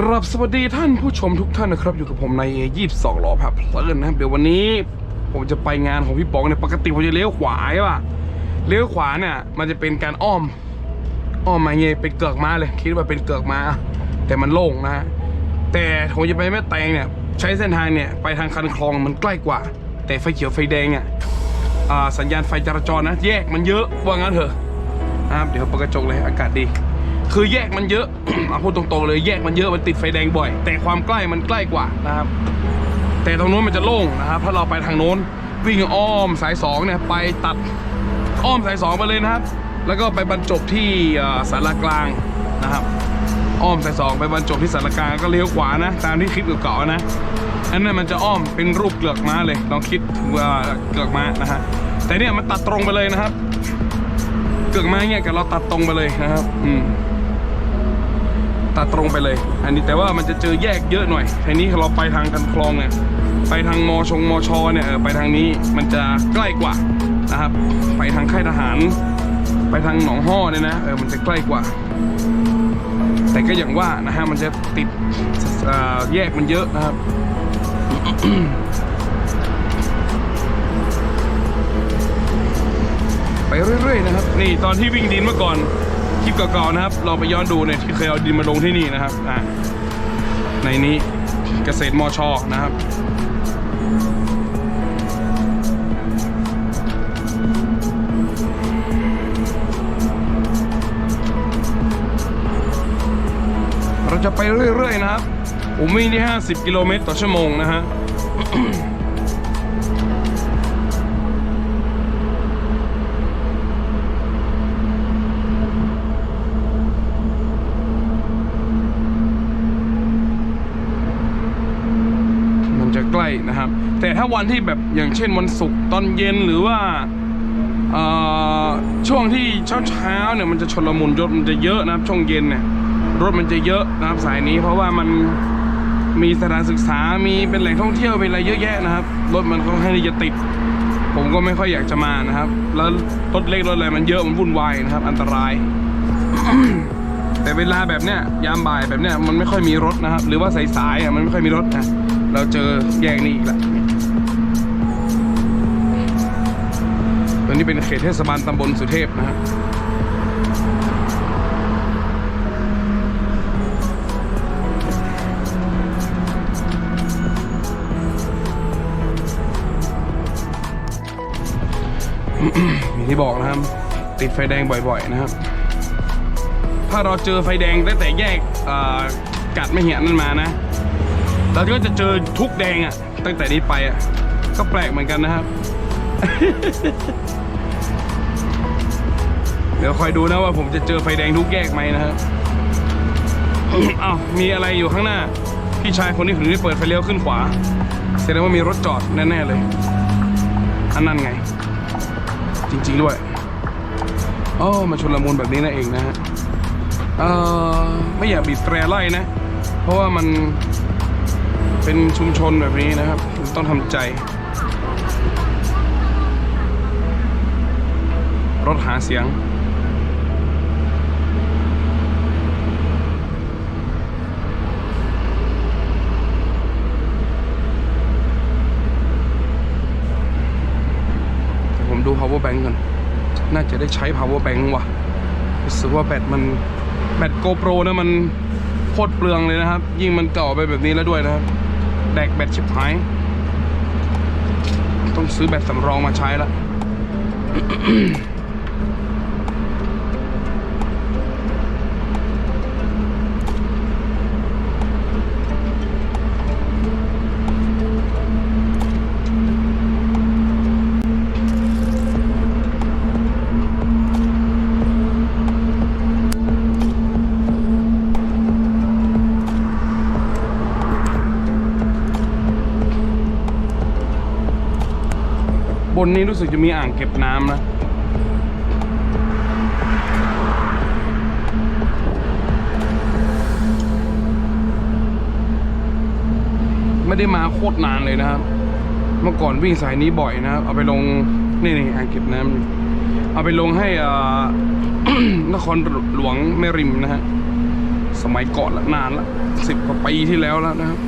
ครับสวัสดีท่านผู้ชมทุกท่านนะครับ อยู่กับผมในยี่สิบสองหล่อพับเพลินนะครับเดี๋ยววันนี้ผมจะไปงานของพี่ป๋องเนี่ยปกติผมจะเลี้ยวขวาใช่ป่ะเลี้ยวขวาเนี่ย มันจะเป็นการอ้อม อ้อมมาเงี้ยเป็นเกือกม้าเลย คิดว่าเป็นเกือกม้า แต่มันโล่งนะ แต่ผมจะไปแม่แตงเนี่ย ใช้เส้นทางเนี่ย ไปทางคันคลองมันใกล้กว่า แต่ไฟเขียวไฟแดงอะอ่าสัญญาณไฟจราจรนะ แยกมันเยอะว่างั้นเถอะนะครับเดี๋ยวเปิดกระจกเลยอากาศดี คือแยกมันเยอะ เอาพูดตรงๆเลยแยกมันเยอะมันติดไฟแดงบ่อย แต่ความใกล้มันใกล้กว่านะครับ แต่ตรงโน้นมันจะโล่งนะครับ ถ้าเราไปทางโน้นวิ่งอ้อมสายสองเนี่ยไปตัดอ้อมสายสองไปเลยนะครับ แล้วก็ไปบรรจบที่สารกลางนะครับ อ้อมสายสองไปบรรจบที่สารกลางก็เลี้ยวขวานะ ตามที่คลิปเก่าๆนะอันนั้นมันจะอ้อมเป็นรูปเกลือกม้าเลยลองคิดถึงว่าเกลือกม้านะฮะแต่เนี่ยมันตัดตรงไปเลยนะครับ เกลือกม้าเนี่ยกับเราตัดตรงไปเลยนะครับ อืม ตัดตรงไปเลย อันนี้แต่ว่ามันจะเจอแยกเยอะหน่อยทีนี้เราไปทางกันคลองเนี่ยไปทางมอชงมอชอเนี่ยไปทางนี้มันจะใกล้กว่านะครับ ไปทางค่ายทหาร ไปทางหนองห้อเนี่ยนะเออมันจะใกล้กว่า แต่ก็อย่างว่านะฮะมันจะติดแยกมันเยอะนะครับไปเรื่อยๆนะครับ นี่ตอนที่วิ่งดินเมื่อก่อน คลิปเก่าๆนะครับลองไปย้อนดูเนี่ยที่เคยเอาดินมาลงที่นี่นะครับอ่าในนี้เกษตรมอชอนะครับเราจะไปเรื่อย ๆ นะครับ ผมวิ่งที่ 50 กิโลเมตรต่อชั่วโมงนะฮะ แต่ถ้าวันที่แบบอย่างเช่นวันศุกร์ตอนเย็นหรือว่าช่วงที่เช้าเช้าเนี่ยมันจะชนละมุนรถมันจะเยอะนะครับช่วงเย็นเนี่ยรถมันจะเยอะนะครับสายนี้ เพราะว่ามันมีสถานศึกษามีเป็นแหล่งท่องเที่ยวเป็นอะไรเยอะแยะนะครับรถมันค่อนข้างที่จะติด ผมก็ไม่ค่อยอยากจะมานะครับ แล้วรถเล็กรถอะไรมันเยอะมันวุ่นวายนะครับ อันตราย แต่เวลาแบบเนี้ยยามบ่ายแบบเนี้ยมันไม่ค่อยมีรถนะครับ หรือว่าสายๆอะมันไม่ค่อยมีรถนะเราเจอแยกนี้อีกแล้ว นี้เป็นเขตเทศบาลตำบลสุเทพนะครับอย่างที่บอกนะครับ ติดไฟแดงบ่อยๆนะครับ ถ้าเราเจอไฟแดงตั้งแต่แยกกัดไม่เหี่ยนั่นมานะ เราก็จะเจอทุกแดงอะ่ะตั้งแต่นี้ไปอะ่ะก็แปลกเหมือนกันนะครับ เดี๋ยวคอยดูนะว่าผมจะเจอไฟแดงทุกแยกไหมนะครับอ้าวมีอะไรอยู่ข้างหน้า พี่ชายคนนี้ถึงได้เปิดไฟเลี้ยวขึ้นขวาแสดงว่ามีรถจอดแน่ๆเลย อันนั้นไง จริงๆด้วยอ๋อมาชนละมุนแบบนี้นั่นเองนะฮะเออไม่อยากบีบแตรไล่นะ เพราะว่ามันเป็นชุมชนแบบนี้นะครับ ต้องทำใจ รถหาเสียง แต่ผมดู power bank กัน น่าจะได้ใช้ power bank ว่ะรู้สึกว่าแบตมันแบต GoPro นะมันโคตรเปลืองเลยนะครับ ยิ่งมันเก่าไปแบบนี้แล้วด้วยนะครับ แดกแบตชิบหาย ต้องซื้อแบตสำรองมาใช้ละ นนี้รู้สึกจะมีอ่างเก็บน้ำนะ ไม่ได้มาโคตรนานเลยนะครับ เมื่อก่อนวิ่งสายนี้บ่อยนะครับ เอาไปลงนี่นี่อ่างเก็บน้ำเอาไปลงให้อ่านครหลวงแม่ริมนะฮะสมัยก่อนละนานละสิบกว่าปีที่แล้วแล้วนะครับ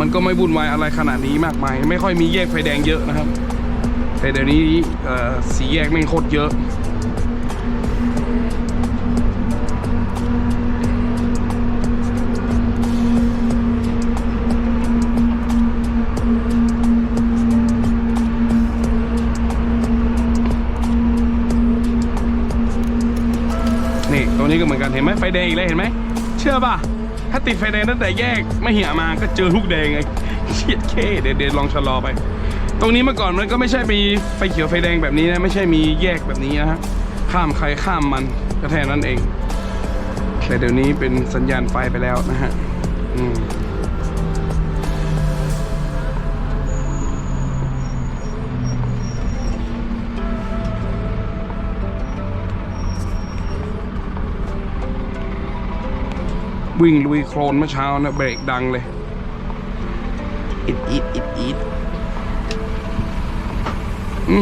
มันก็ไม่วุ่นวายอะไรขนาดนี้มากมาย ไม่ค่อยมีแยกไฟแดงเยอะนะครับ แต่เดี๋ยวนี้สีแยกแม่งโคตรเยอะนี่ตรงนี้ก็เหมือนกันเห็นไหมไฟแดงอีกแล้วเห็นไหมเชื่อป่ะ ถ้าติดไฟแดงตั้งแต่แยกไม่เหี่ยมาก็เจอลูกแดงไงเฉียดเคเดี๋ยวเดี๋ยวลองชะลอไป ตรงนี้เมื่อก่อนมันก็ไม่ใช่มีไฟเขียวไฟแดงแบบนี้นะไม่ใช่มีแยกแบบนี้นะฮะข้ามใครข้ามมันก็แค่นั้นเองแต่เดี๋ยวนี้เป็นสัญญาณไฟไปแล้วนะฮะอืมวิ่งลุยโคลนเมื่อเช้านะเบรกดังเลยอิดอิดอิดอิด อื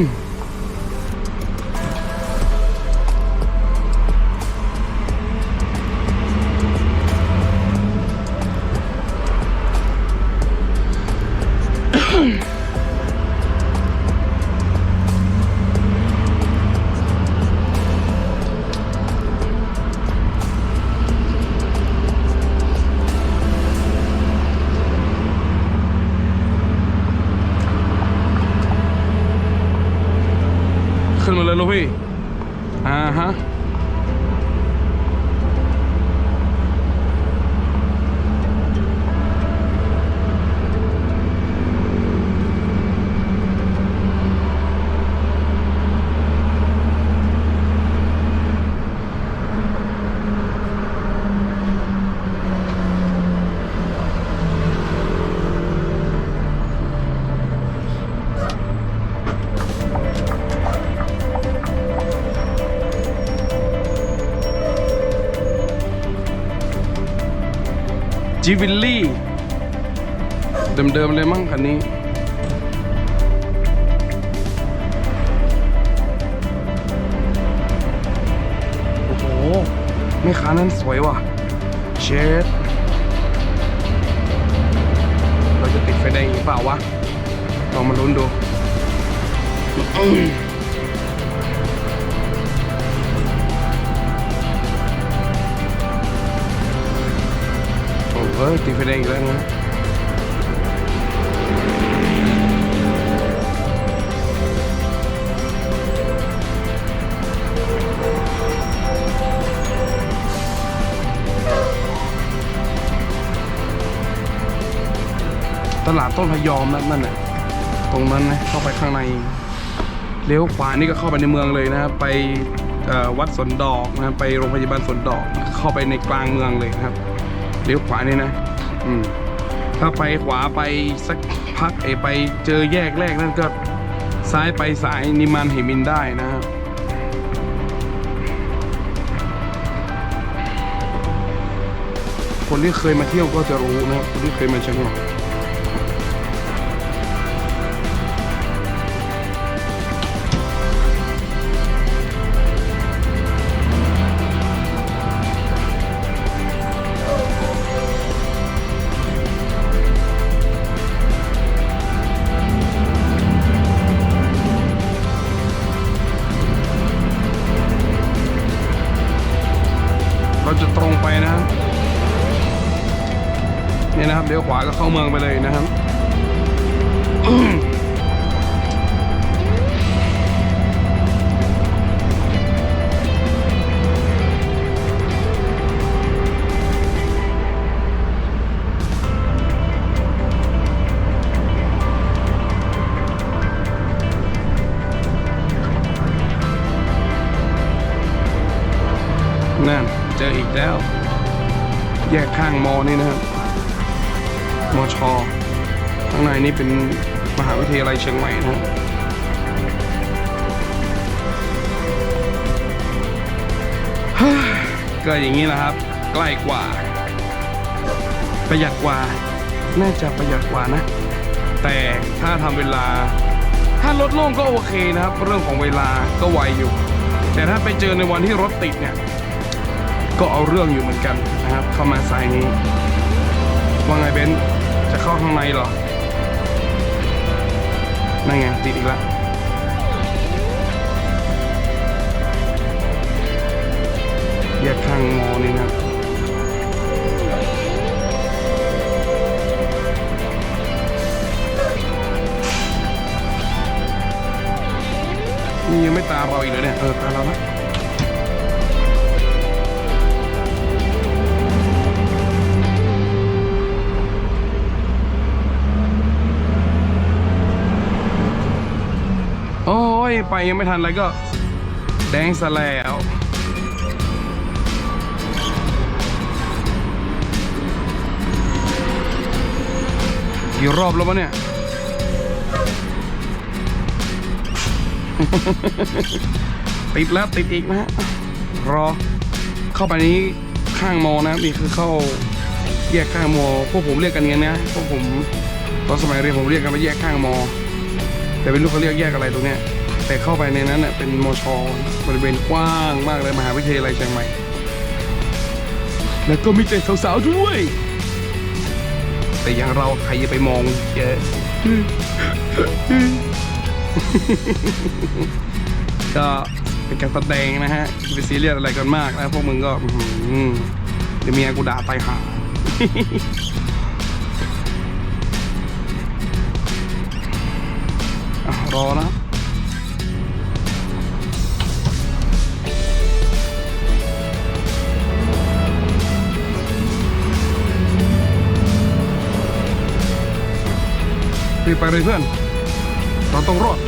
จีวิลลี่ เดิมๆเลยมั้งคันนี้ โอ้โหแม่ค้านั้นสวยว่ะ เชดเราจะติดไฟแดงอีกเปล่าวะลองมาลุ้นดู โอ้โหติดไฟแดงอีกแล้วนะตลาดต้นพยอมนะนั่นน่ะตรงนั้นนะเข้าไปข้างในเลี้ยวขวานี่ก็เข้าไปในเมืองเลยนะครับ ไปวัดสนดอกนะไปโรงพยาบาลสนดอกเข้าไปในกลางเมืองเลยนะครับ เลี้ยวขวานี่นะอืมถ้าไปขวาไปสักพักเอไปเจอแยกแรกนั่นก็ซ้ายไปสายนิมานเหมินได้นะครับคนที่เคยมาเที่ยวก็จะรู้นะครับคนที่เคยมาเชียงใหม่ จะตรงไปนะครับนี่นะครับเดี๋ยวขวาก็เข้าเมืองไปเลยนะครับ แยกข้างมอนี่นะครับมอชอข้างในนี่เป็นมหาวิทยาลัยเชียงใหม่นะครับเฮ้ยก็อย่างนี้แหละครับ ใกล้กว่า ประหยัดกว่า น่าจะประหยัดกว่านะ แต่ถ้าทำเวลา ถ้ารถโล่งก็โอเคนะครับ เรื่องของเวลาก็ไวอยู่ แต่ถ้าไปเจอในวันที่รถติดเนี่ย ก็เอาเรื่องอยู่เหมือนกันนะครับ เข้ามาสายนี้ ว่าไงเบนจะเข้าข้างในหรอ นั่นไงติดอีกแล้วแยกข้างมอนี่นะนี่ยังไม่ตามเราอีกเลยเนี่ย เออ ตามเราแล้ ไปยังไม่ทันอะไรก็ แดงซะแล้วกี่รอบแล้ววะเนี่ย ติดแล้วติดอีกนะฮะ รอ เข้าไปนี้ข้างมอนะนี่คือเข้าแยกข้างมอ พวกผมเรียกกันอย่างนี้นะ พวกผมตอนสมัยเรียนผมเรียกกันว่าแยกข้างมอ แต่ไม่รู้เขาเรียกแยกอะไรตรงเนี้ย แต่เข้าไปในนั้นเน่ะเป็นมชบริเวณกว้างมากเลยมหาวิทยาลัยเชียงใหม่ แล้วก็มีแต่สาวๆด้วย แต่อย่างเราใครจะไปมองเยอะก็เป็นการแสดงนะฮะอย่าไปซีเรียสอะไรกันมากนะพวกมึงก็อื้อหือเดี๋ยวเมียกูด่าตายหาอะรอนะ รีบไปเลยเพื่อน เราต้องรอด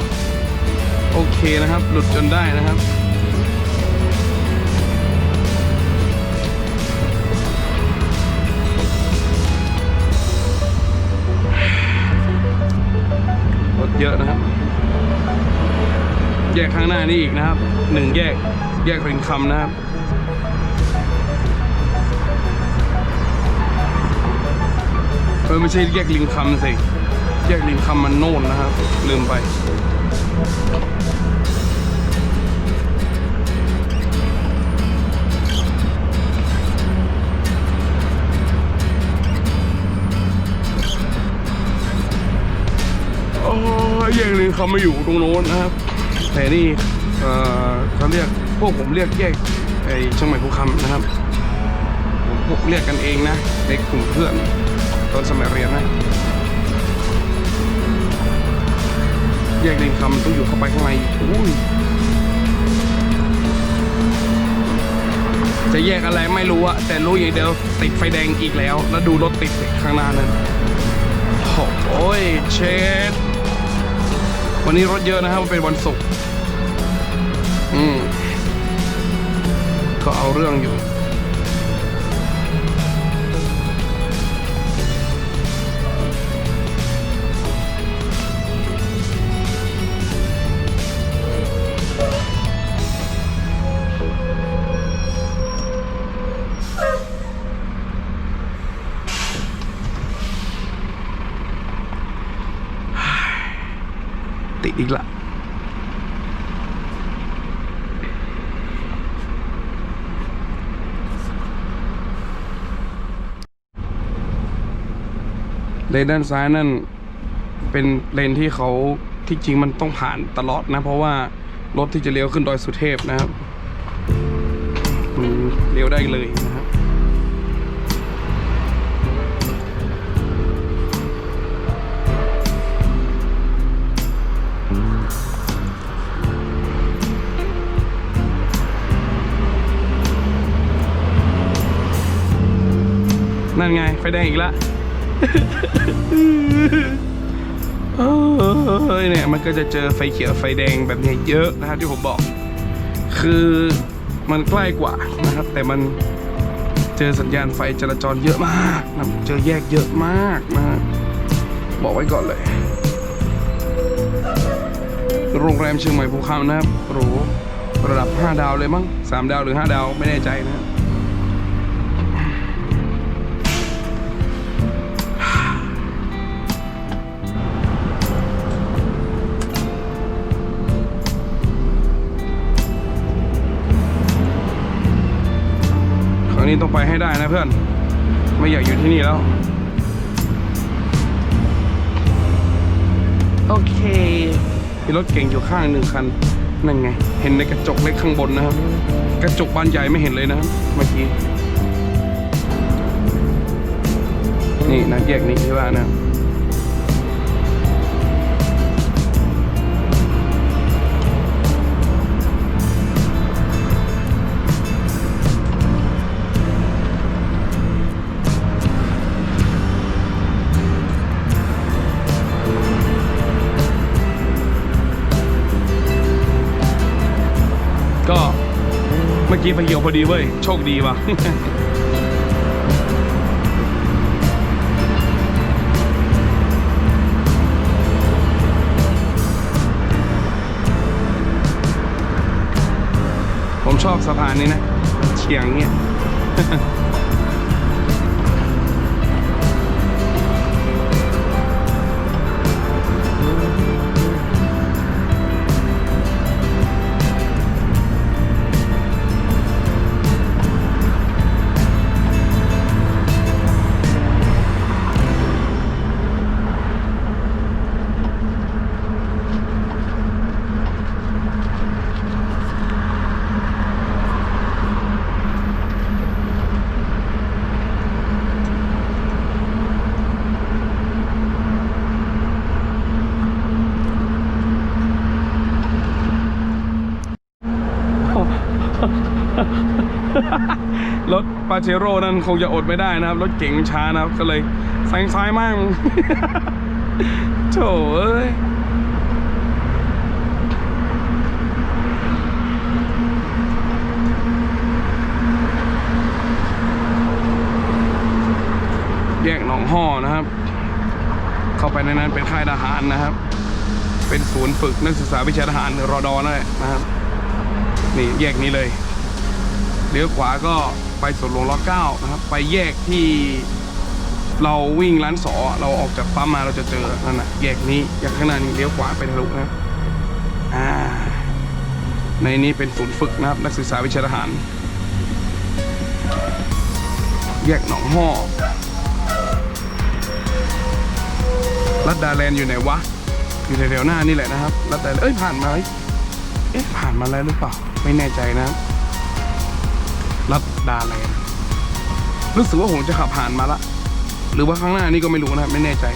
โอเคนะครับ หลุดจนได้นะครับ รถเยอะนะครับ แยกข้างหน้านี่อีกนะครับ หนึ่งแยก แยกรินคำนะครับเออไม่ใช่แยกลิงคำสิ ยกลิงคำมันโน่นนะครับ ลืมไป โอ้ยแยกลิงคำมาอยู่ตรงโน้นนะครับ แต่นี่เออเขาเรียกพวกผมเรียกแยกไอ้เชียงใหม่ภูคำนะครับผมพวกเรียกกันเองนะในกลุ่มเพื่อนตอนสมัยเรียนนะ แยกลิงคำต้องอยู่เข้าไปข้างในอุ้ยจะแยกอะไรไม่รู้อะแต่รู้อย่างเดียวติดไฟแดงอีกแล้ว แล้วดูรถติดข้างหน้านั้นโอ้ยเชดวันนี้รถเยอะนะครับมันเป็นวันศุกร์อืมก็เอาเรื่องอยู่ อีกละเลนด้านซ้ายนั่นเป็นเลนที่เขาที่จริงมันต้องผ่านตลอดนะ เพราะว่ารถที่จะเลี้ยวขึ้นดอยสุเทพนะครับเลี้ยวได้เลย นั่นไง ไฟแดงอีกแล้วเอ้ยเนี่ยมันก็จะเจอไฟเขียวไฟแดงแบบเนี้ยเยอะนะครับที่ผมบอก คือมันใกล้กว่านะครับ แต่มันเจอสัญญาณไฟจราจรเยอะมากนะเจอแยกเยอะมากนะฮะบอกไว้ก่อนเลย โรงแรมเชียงใหม่ภูคำนะครับหรูระดับ 5 ดาวเลยมั้ง3 ดาวหรือ 5 ดาวไม่แน่ใจนะครับ นี้ต้องไปให้ได้นะเพื่อน ไม่อยากอยู่ที่นี่แล้ว โอเค มีรถเก่งอยู่ข้างหนึ่งคัน นั่นไง เห็นในกระจกเล็กข้างบนนะครับ กระจกบานใหญ่ไม่เห็นเลยนะครับเมื่อกี้ นี่นะแยกนี้ที่ว่านะ กี้ไฟเขียวพอดีเว้ย โชคดีว่ะผมชอบสะพานนี้นะ เฉียงเนี่ย เจโร่นั่นคงจะอดไม่ได้นะครับ รถเก๋งช้านะครับ ก็เลยแซงซ้ายมากโถเอ้ยแยกหนองห่อนะครับ เข้าไปในนั้นเป็นค่ายทหารนะครับ เป็นศูนย์ฝึกนักศึกษาวิชาทหารหรือรอดอนั่นแหละนะครับ นี่แยกนี้เลย เลี้ยวขวาก็ไปสวนหลวงรอเก้านะครับ ไปแยกที่เราวิ่งร้านสอเราออกจากปั๊มมาเราจะเจอนั่นนะแยกนี้แยกข้างหน้านี้เลี้ยวขวาไปทะลุนะอ่าในนี้เป็นศูนย์ฝึกนะครับ นักศึกษาวิชาทหาร แยกหนองห่อรัดดาแลนอยู่ไหนวะ อยู่แถวๆหน้านี่แหละนะครับรัดดาแลนเอ้ยผ่านมาเอ้ยเอ๊ะผ่านมาแล้วหรือเปล่า ไม่แน่ใจนะครับ ดาแลนด์รู้สึกว่าผมจะขับผ่านมาละ หรือว่าข้างหน้านี่ก็ไม่รู้นะไม่แน่ใจ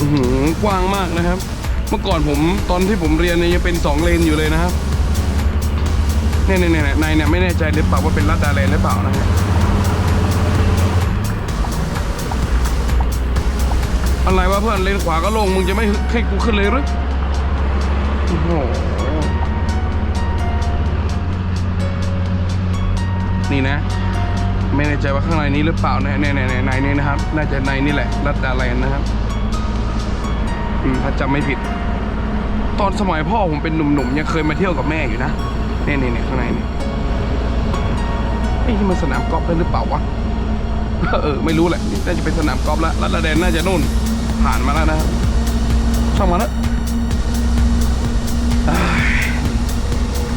อื้อหือกว้างมากนะครับ เมื่อก่อนผมตอนที่ผมเรียนเนี่ยยังเป็นสองเลนอยู่เลยนะครับ เนี่ยเนี่ยเนี่ยในเนี่ยไม่แน่ใจหรือเปล่าว่าเป็นลัดดาแลนหรือเปล่านะฮะอะไรวะเพื่อนเลนขวาก็ลงมึงจะไม่ให้กูขึ้นเลยหรือโอ้โหนี่นะ ไม่แน่ใจว่าข้างในนี้หรือเปล่านี่ยเนี่ยเนี่ยในนี้นะครับ น่าจะในนี่แหละลัดดาแลนนะครับอืมถ้าจำไม่ผิด ตอนสมัยพ่อผมเป็นหนุ่มๆยังเคยมาเที่ยวกับแม่อยู่นะ เนี่ยเนี่ยเนี่ยข้างในนี่ไอ้ยนี่มันสนามกอล์ฟได้หรือเปล่าวะเออไม่รู้แหละน่าจะเป็นสนามกอล์ฟแล้วรัดดาแดนน่าจะนู่นผ่านมาแล้วนะช่างมาแล้วอ้าย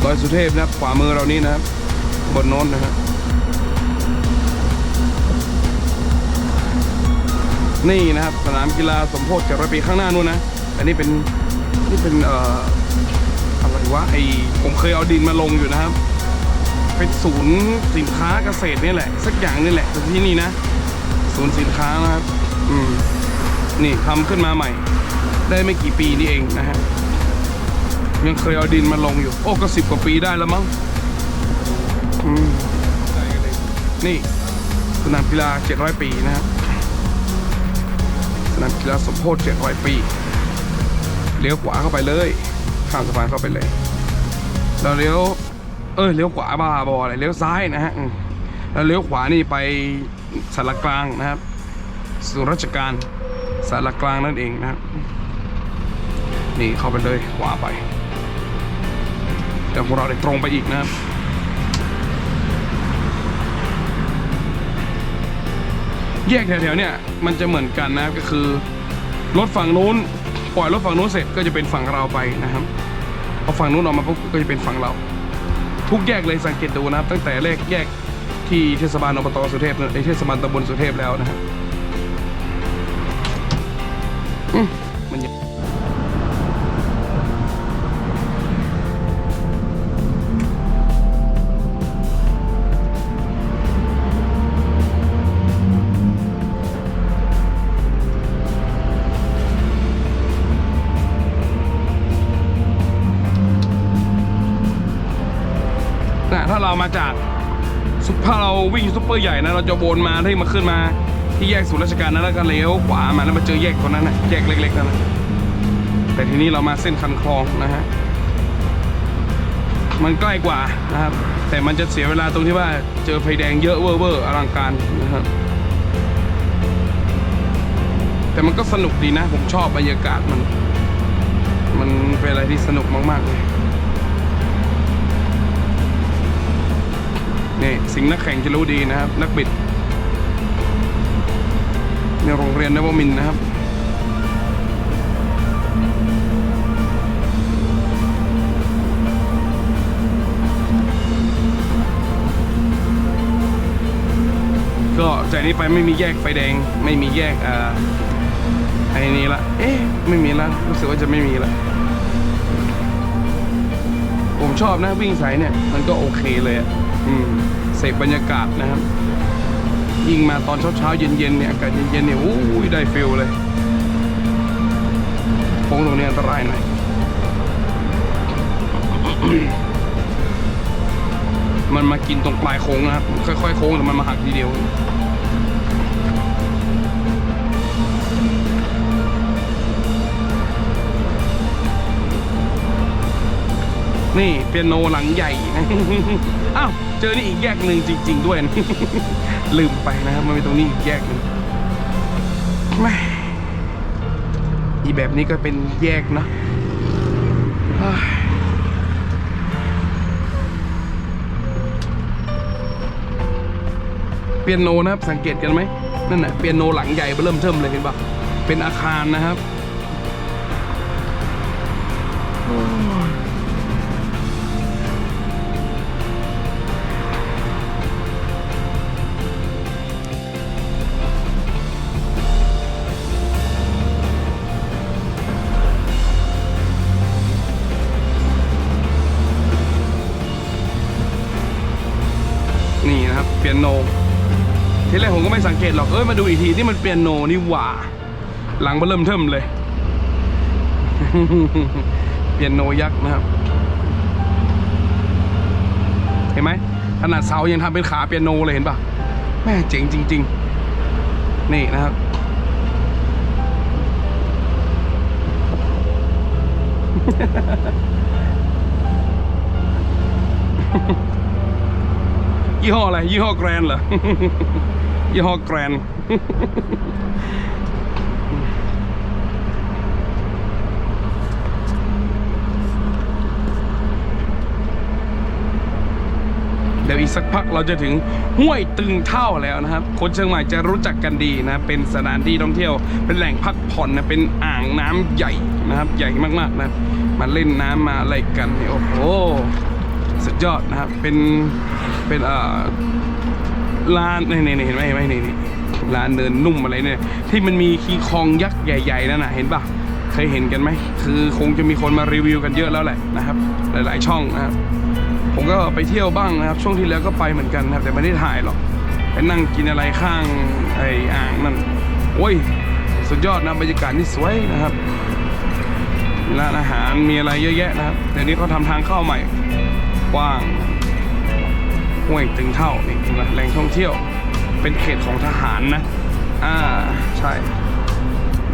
ดอยสุเทพนะขวามือเรานี่นะครับบนโน้นนะครับนี่นะครับสนามกีฬาสมโพธิเจ็ดร้อยปีข้างหน้านู่นนะ อันนี้เป็นนี่เป็นเอ่อ อะไรวะไอ้ผมเคยเอาดินมาลงอยู่นะครับ เป็นศูนย์สินค้าเกษตรนี่แหละ สักอย่างนี่แหละที่นี่นะ ศูนย์สินค้านะครับ อืมนี่ทำขึ้นมาใหม่ ได้ไม่กี่ปีนี่เองนะฮะยังเคยเอาดินมาลงอยู่ โอ้ก็สิบกว่าปีได้แล้วมั้งอืมนี่สนามกีฬา700ปีนะครับสนามกีฬาสมโพธิ700 ปี เลี้ยวขวาเข้าไปเลย ข้ามสะพานเข้าไปเลย เราเลี้ยวเออเลี้ยวขวาบ้าบออะไรเลี้ยวซ้ายนะฮะแล้วเลี้ยวขวานี่ไปสารกลางนะครับส่ราชการสารกลางนั่นเองนะครับนี่เข้าไปเลยขวาไปแต่พวกเราได้ตรงไปอีกนะครับแยกแถวๆเนี่ยมันจะเหมือนกันนะก็คือ รถฝั่งนู้น ปล่อยรถฝั่งนู้นเสร็จก็จะเป็นฝั่งเราไปนะครับพอฝั่งนู้นออกมาปุ๊บก็จะเป็นฝั่งเรา ทุกแยกเลยสังเกตดูนะครับ ตั้งแต่แรกแยกที่เทศบาลอบตสุเทพในเทศบาลตำบลสุเทพแล้วนะครับ มาจากซุปถ้าเราวิ่งซุปเปอร์ใหญ่นะเราจะวนมาที่มาขึ้นมา ที่แยกศูนย์ราชการนั้นแล้วก็เลี้ยวขวามาแล้วมาเจอแยกตรงนั้นนะแยกเล็กๆนั่นนะแต่ทีนี้เรามาเส้นคันคลองนะฮะมันใกล้กว่านะครับ แต่มันจะเสียเวลาตรงที่ว่าเจอไฟแดงเยอะเวอร์เวอร์อลังการนะครับแต่มันก็สนุกดีนะ ผมชอบบรรยากาศมัน มันเป็นอะไรที่สนุกมาก ๆ เลย นี่สิงนักแข่งจะรู้ดีนะครับ นักบิดในโรงเรียนนวมินนะครับก็จากนี้ไปไม่มีแยกไฟแดงไม่มีแยกอ่าไอ้นี่ละเอ๊ะไม่มีล้วรู้สึกว่าจะไม่มีละผมชอบนะวิ่งสายเนี่ย มันก็โอเคเลยอะ อืมเสพบรรยากาศนะครับ ยิ่งมาตอนเช้าเช้าๆเย็นเย็นๆเนี่ยอากาศเย็นๆเนี่ยโอ้ยได้ฟิลเลยโค้งตรงนี้อันตรายหน่อยมันมากินตรงปลายโค้งนะครับ ค่อยๆโค้งแต่มันมาหักทีเดียว นี่เปียโนหลังใหญ่ อ้าวเจอนี่อีกแยกหนึ่งจริง ๆ ด้วยนะลืมไปนะครับมันมีตรงนี้อีกแยกหนึ่งแม่อีแบบนี้ก็เป็นแยกนะเฮ้ยเปียโนนะครับสังเกตกันไหมนั่นน่ะเปียโนหลังใหญ่เริ่มเทิมเลยเห็นปะเป็นอาคารนะครับ นะครับเปียโนทีแรกผมก็ไม่สังเกตหรอกเอ้ยมาดูอีกทีที่มันเปียโนนี่หว่า หลังมันเริ่มเทิมเลย เปียโนยักษ์นะครับ เห็นไหมขนาดเสายังทำเป็นขาเปียโนเลยเห็นปะแม่เจ๋งจริง ๆ นี่นะครับ ยี่ห้ออะไร ยี่ห้อแกรนเหรอ ยี่ห้อแกรน เดี๋ยวอีกสักพักเราจะถึงห้วยตึงเท่าแล้วนะครับ คนเชียงใหม่จะรู้จักกันดีนะ เป็นสถานที่ท่องเที่ยว เป็นแหล่งพักผ่อนนะ เป็นอ่างน้ำใหญ่นะครับ ใหญ่มากๆนะ มาเล่นน้ำมาอะไรกันเนี่ยโอ้โห สุดยอดนะครับ เป็น เป็นอ่อร้านนี่นี่เห็นไหมเห็นไหมนี่นี่ร้านเดินนุ่มอะไรเนี่ย ที่มันมีคีคองยักษ์ใหญ่ ๆนั่นน่ะเห็นปะเคยเห็นกันไหม คือคงจะมีคนมารีวิวกันเยอะแล้วแหละนะครับ หลายๆช่องนะครับ ผมก็ไปเที่ยวบ้างนะครับ ช่วงที่แล้วก็ไปเหมือนกันนะครับ แต่ไม่ได้ถ่ายหรอกไปนั่งกินอะไรข้างไอ้อ่างนั่นโอ้ย สุดยอดนะบรรยากาศนี่สวยนะครับร้านอาหารมีอะไรเยอะแยะนะครับเดี๋ยวนี้เขาทำทางเข้าใหม่ กว้างห้วยตึงเท่านี่เห็นไหมแหล่งท่องเที่ยว เป็นเขตของทหารนะ อ่า ใช่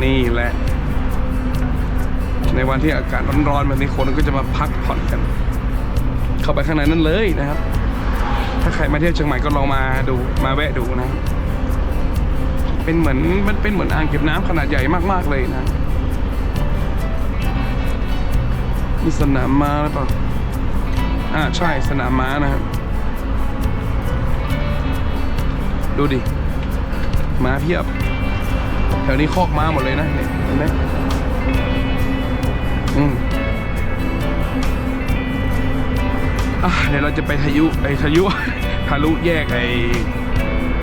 นี่แหละ ในวันที่อากาศร้อนๆแบบนี้คนก็จะมาพักผ่อนกัน เข้าไปข้างในนั้นเลยนะครับ ถ้าใครมาเที่ยวเชียงใหม่ก็ลองมาดูมาแวะดูนะ เป็นเหมือนมันเป็นเหมือนอ่างเก็บน้ำขนาดใหญ่มากๆเลยนะมีสนามม้าหรือเปล่า อ่าใช่สนามม้านะครับ ดูดิ ม้าเพียบ แถวนี้คอกม้าหมดเลยนะเนี่ยเห็นไหมอืมอะเดี๋ยวเราจะไปทะยุไอทะยุทะลุแยกไอ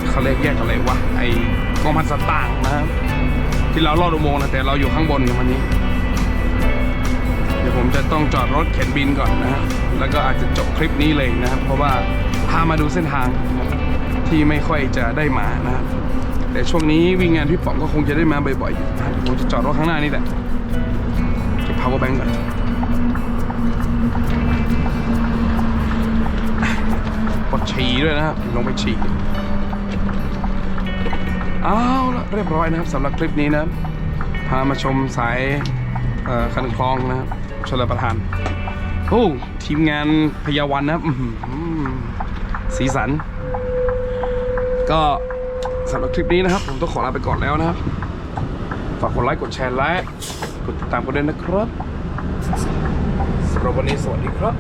เขาเรียกแยกอะไรวะไอกองพันสตางค์นะครับที่เราลอดอุโมงค์นะแต่เราอยู่ข้างบนกันวันนี้ ดี๋ยวผมจะต้องจอดรถเข็นบินก่อนนะแล้วก็อาจจะจบคลิปนี้เลยนะครับเพราะว่าพามาดูเส้นทางที่ไม่ค่อยจะได้มานะครับแต่ช่วงนี้วิ่งงานพี่ป๋องก็คงจะได้มาบ่อยๆนะผมจะจอดรถข้างหน้านี่แหละเก็บ power bank ก่อนกดฉี่ด้วยนะครับลงไปฉี่เอาละเรียบร้อยนะครับสำหรับคลิปนี้นะพามาชมสายคันคลองนะครับ ชลประทาน โอ้ทีมงานพยาวันนะครับสีสัน ก็สำหรับคลิปนี้นะครับ ผมต้องขอลาไปก่อนแล้วนะครับ ฝากกดไลค์กดแชร์และกดติดตามกันด้วยนะครับสำหรับวันนี้สวัสดีครับ